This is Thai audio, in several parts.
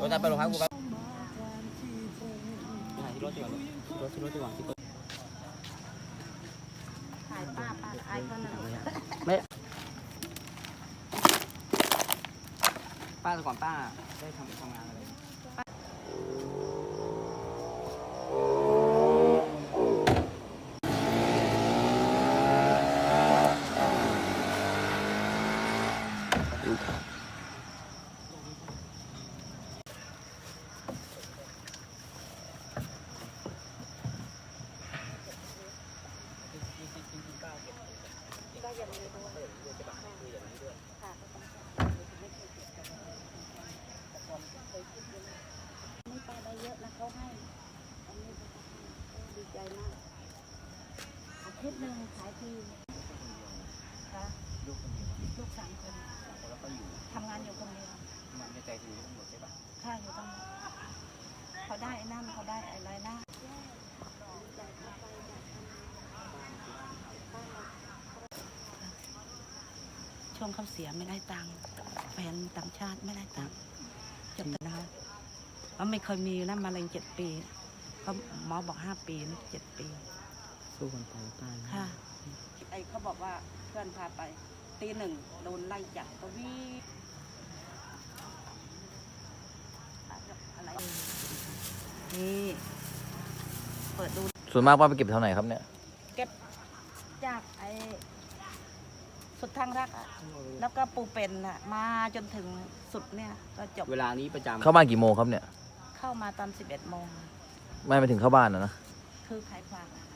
รถไปโรงพักกูแป๊บถ่ายที่รถดีกว่ารถที่รถดีกว่าที่รถถ่ายป้าป้าไอ้คนนั้นไม่ป้าแต่ก่อนป้าได้ทำทำงานอะไร หนึ่งขายทีค่ะลูกคนเดียวลูกสามคนแล้วก็อยู่ทำงานอยู่คนเดียวมันในใจคือตำรวจใช่ปะค่าอยู่ตรงนี้เขาได้ไอ้นั่นเขาได้อะไรนะช่วงเขาเสียไม่ได้ตังค์แฟนต่างชาติไม่ได้ตังค์จบนะคะว่าไม่เคยมีนะมะเร็งเจ็ดปีเขาหมอบอกห้าปีนะเจ็ดปี สู้คนตายตายค่ะ ไอเขาบอกว่าเพื่อนพาไปตีหนึ่งโดนไล่จับก็วิ่งอะไรนี่เปิดดูส่วนมากป้าไปเก็บเท่าไหร่ครับเนี่ย เก็บจากไอ้สุดทางรักอะแล้วก็ปูเป็นอะมาจนถึงสุดเนี่ยก็จบเวลานี้ประจำเข้าบ้านกี่โมงครับเนี่ย เข้ามาตอนสิบเอ็ดโมง ไม่ไปถึงเข้าบ้านนะนะ คือขายฝากอะน่าก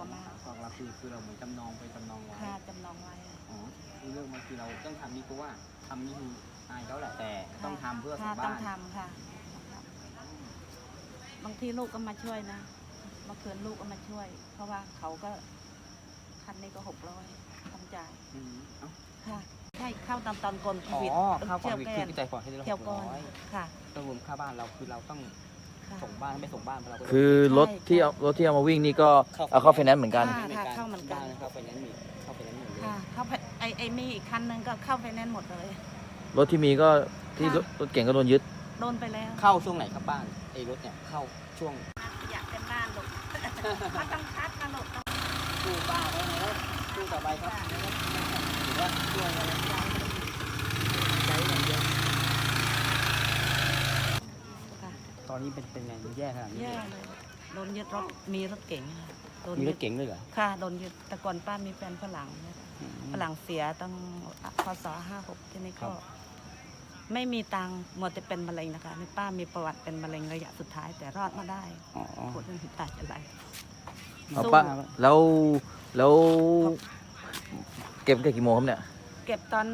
ลัวมากของเราคือคือเราเหมือนจำนองไปจำนองไว้ค่าจำนองไว้อะอ๋อคือเรื่องมันคือเราต้องทำนี่เพราะว่าทำนี่คืออายเขาแหละแต่ต้องทำเพื่อส่ค่ะงต้บ้าองนทำค่ะ บางทีลูกก็มาช่วยนะเมื่อคืนลูกก็มาช่วย เพราะว่าเขาก็คันนี้ก็หกร้อยทำจ่ายอืมเอ้าค่ะใช่เข้าตอนตอนก่อนโคอ๋อวิดข้าวกล่เที่อยงววิแกคือนใจก่อนให้เราเที่ยวก่อนร้อยค่ะ ต้องรวมค่าบ้านเราคือเราต้องค่ะ ส่งบ้านถ้าไม่ส่งบ้านเราก็คือรถที่เอารถที่เอามาวิ่งนี่ก็เอาเข้าไฟแนนซ์เหมือนกัน ค่ะค่ะเข้าเหมือนกันบ้นะครับไฟแนนซ์มีเข้าไฟแนนซ์หมดเลยค่ะเข้าไปไอไอมีอีกคันหนึงก็เข้าไปแน่นซ์หมดเลย รถที่มีก็ที่ค่ะรถรถเก่งก็โดนยึด โดนไปแล้วเข้าช่วงไหนครับบ้านไอ้รถเนี่ยเข้าช่วงอยากเป็นบ้านลูกเขาต้องคัดนะลูกต้องสู้บ้านแล้วนะครับสู้ต่อไปครับถือว่าช่วยเราใจอย่างเดียว ค่ะ ตอ นนี้เป็นเป็นไงมันแย่ขนาดนี้แย่เลย โดนยึดรถ มีรถเก๋งค่ะโดนมีรยึถดเก๋งด้วยเหรอค่ะ โดนยึดแต่ก่อนป้ามีแฟนฝรั่งเนี่ยอืม ฝรั่งเสียตั้งพศห้าหกทีนี้ครัก็ บ ไม่มีตังค์หมดแต่เป็นมะเร็งนะคะนี่ป้ามีประวัติเป็นมะเร็งระยะสุดท้ายแต่รอดมาได้อ๋อปวดหัวตาจะไหล เอาสู้ป้าแล้วแล้วเก็บตั้งแต่กี่โมงครับเนี่ยเก็บตอน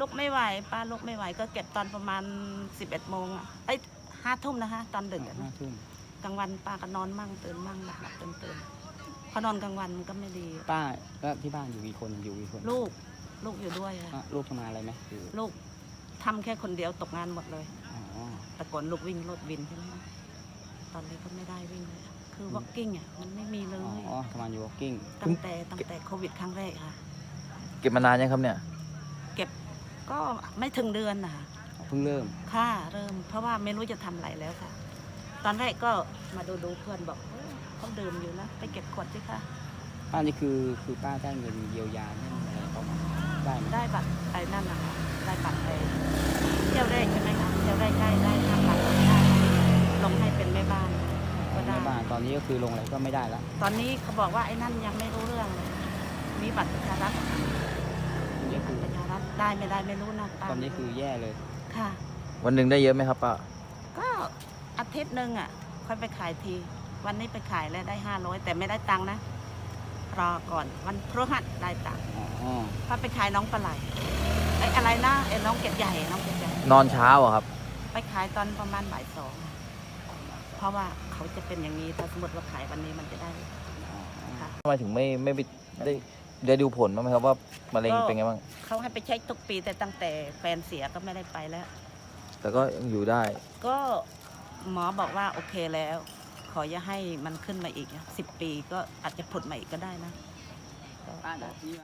ลุกไม่ไหว ป้าลุกไม่ไหว ก็เก็บตอนประมาณสิบเอ็ดโมงอะเอ้ย ห้าทุ่มนะคะ ตอนดึกอะห้านะทุ่มกลางวันป้าก็นอนมั่งตื่นมั่งหลับหลับตื่นตื่นพอนอนกลางวันมันก็ไม่ดี ป้าก็ที่บ้านอยู่กี่คนอยู่กี่คนลูกลูกอยู่ด้วยอะอะลูกทำงานอะไรไหมอยู่ลูกทำแค่คนเดียวตกงานหมดเลย อ๋อแต่ก่อนลูกวิ่งรถวินใช่ไหมคะตอนนี้ก็ไม่ได้วิ่งเลยอะคือ walking อะมันไม่มีเลยอ๋อทำงานอยู่ walking ตั้งแต่ตั้งแต่โควิดครั้งแรกค่ะ เก็บมานานยังครับเนี่ย เก็บก็ไม่ถึงเดือนนะคะ เพิ่งเริ่ม ค่ะเริ่ม เพราะว่าไม่รู้จะทำอะไรแล้วค่ะ ตอนแรกก็มาดูดูๆเพื่อนบอกเอ้ยเขาดื่มอยู่นะไปเก็บขวดสิคะป้านี่คือคือป้าได้เงินเยียวยาได้อะไรเขาไหมได้ไหมได้บัตรไอ้นั่นนะคะได้บัตรไอ้เที่ยวแรกใช่ไหมคะเที่ยวแรกได้ได้ทำบัตรได้ลงให้เป็นแม่บ้านก็ได้ แม่บ้านตอนนี้ก็คือลงอะไรก็ไม่ได้ละตอนนี้เขาบอกว่าไอ้นั่นยังไม่รู้เรื่องเลยมีบัตรประชารัฐนี่คือประชารัฐได้ไม่ได้ไม่รู้นะป้าตอนนี้คือแย่เลย ค่ะ วันหนึ่งได้เยอะไหมครับป้าก็อาทิตย์หนึ่งอะ ค่อยไปขายที วันนี้ไปขายแล้วได้ห้าร้อยแต่ไม่ได้ตังค์นะ รอก่อนวันพฤหัสได้ตังค์อ๋อพอไปขายน้องปลาไหลไอ้อะไรนะไอ้น้องเก็ดใหญ่น้องเก็ดใหญ่ นอนเช้าอะครับ ไปขายตอนประมาณบ่ายสองเพราะว่าเขาจะเป็นอย่างนี้ถ้าสมมติว่าขายวันนี้มันจะได้อ๋อค่ะทำไมถึงไม่ไม่ไปได้ ได้ดูผลบ้างไหมครับว่ามะเร็งเป็นไงบ้าง เขาให้ไปเช็คทุกปีแต่ตั้งแต่แฟนเสียก็ไม่ได้ไปแล้ว แต่ก็ยังอยู่ได้ ก็หมอบอกว่าโอเคแล้ว ขออย่าให้มันขึ้นมาอีกสิบปีก็อาจจะผุดมาอีกก็ได้นะป้าบอกที่